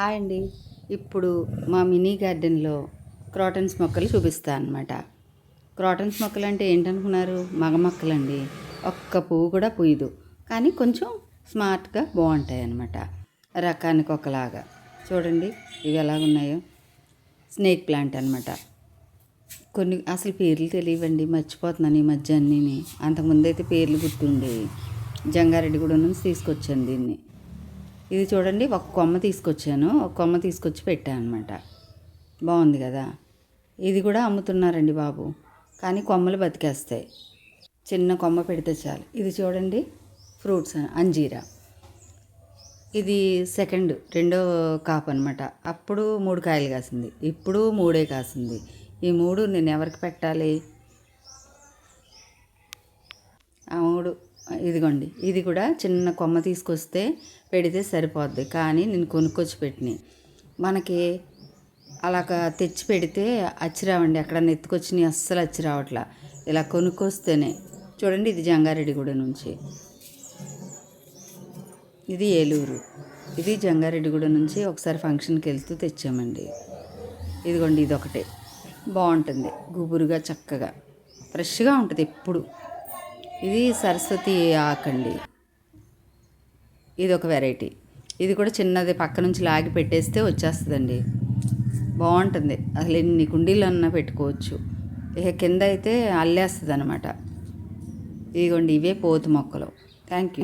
Hi అండి. ఇప్పుడు మా మినీ గార్డెన్లో క్రాటన్స్ మొక్కలు చూపిస్తా అనమాట క్రాటన్స్ మొక్కలు అంటే ఏంటనుకున్నారు? మగ మొక్కలండి. ఒక్క పువ్వు కూడా పూయదు. కానీ కొంచెం స్మార్ట్గా బాగుంటాయి అన్నమాట. రకానికి ఒకలాగా. చూడండి ఇవి ఎలాగున్నాయో స్నేక్ ప్లాంట్ అనమాట కొన్ని అసలు పేర్లు తెలియవండి. మర్చిపోతున్నాను ఈ మధ్య అన్నీని. అంతకుముందు అయితే పేర్లు గుర్తుండేవి. కూడా నుంచి తీసుకొచ్చాను దీన్ని. ఇది చూడండి ఒక కొమ్మ తీసుకొచ్చాను. ఒక కొమ్మ తీసుకొచ్చి పెట్టాను అనమాట బాగుంది కదా? ఇది కూడా అమ్ముతున్నారండి బాబు. కానీ కొమ్మలు బతికేస్తాయి. చిన్న కొమ్మ పెడితే చాలు. ఇది చూడండి ఫ్రూట్స్ అంజీరా. ఇది సెకండ్ రెండో కాపు అనమాట అప్పుడు మూడు కాయలు కాసింది. ఇప్పుడు మూడే కాసింది. ఈ మూడు నేను ఎవరికి పెట్టాలి? ఆ మూడు. ఇదిగోండి ఇది కూడా చిన్న కొమ్మ తీసుకొస్తే పెడితే సరిపోద్ది. కానీ నేను కొనుక్కొచ్చి పెట్టినాయి మనకి అలా తెచ్చి పెడితే అచ్చిరావండి ఎక్కడన్నా ఎత్తుకొచ్చినాయి అస్సలు అచ్చిరావట్లా ఇలా కొనుక్కొస్తేనే. చూడండి ఇది జంగారెడ్డిగూడ నుంచి. ఇది ఏలూరు. ఇది జంగారెడ్డిగూడ నుంచి ఒకసారి ఫంక్షన్కి వెళ్తూ తెచ్చామండి. ఇదిగోండి ఇది ఒకటే బాగుంటుంది గుబురుగా చక్కగా. ఫ్రెష్గా ఉంటుంది ఎప్పుడు. ఇది సరస్వతి ఆకండి. ఇది ఒక వెరైటీ. ఇది కూడా చిన్నది పక్క నుంచి లాగి పెట్టేస్తే వచ్చేస్తుందండి. బాగుంటుంది. అసలు ఎన్ని కుండీలు అన్నా పెట్టుకోవచ్చు. ఇక కింద అయితే అల్లేస్తుంది అనమాట ఇదిగోండి ఇవే పోతు మొక్కలు. Thank you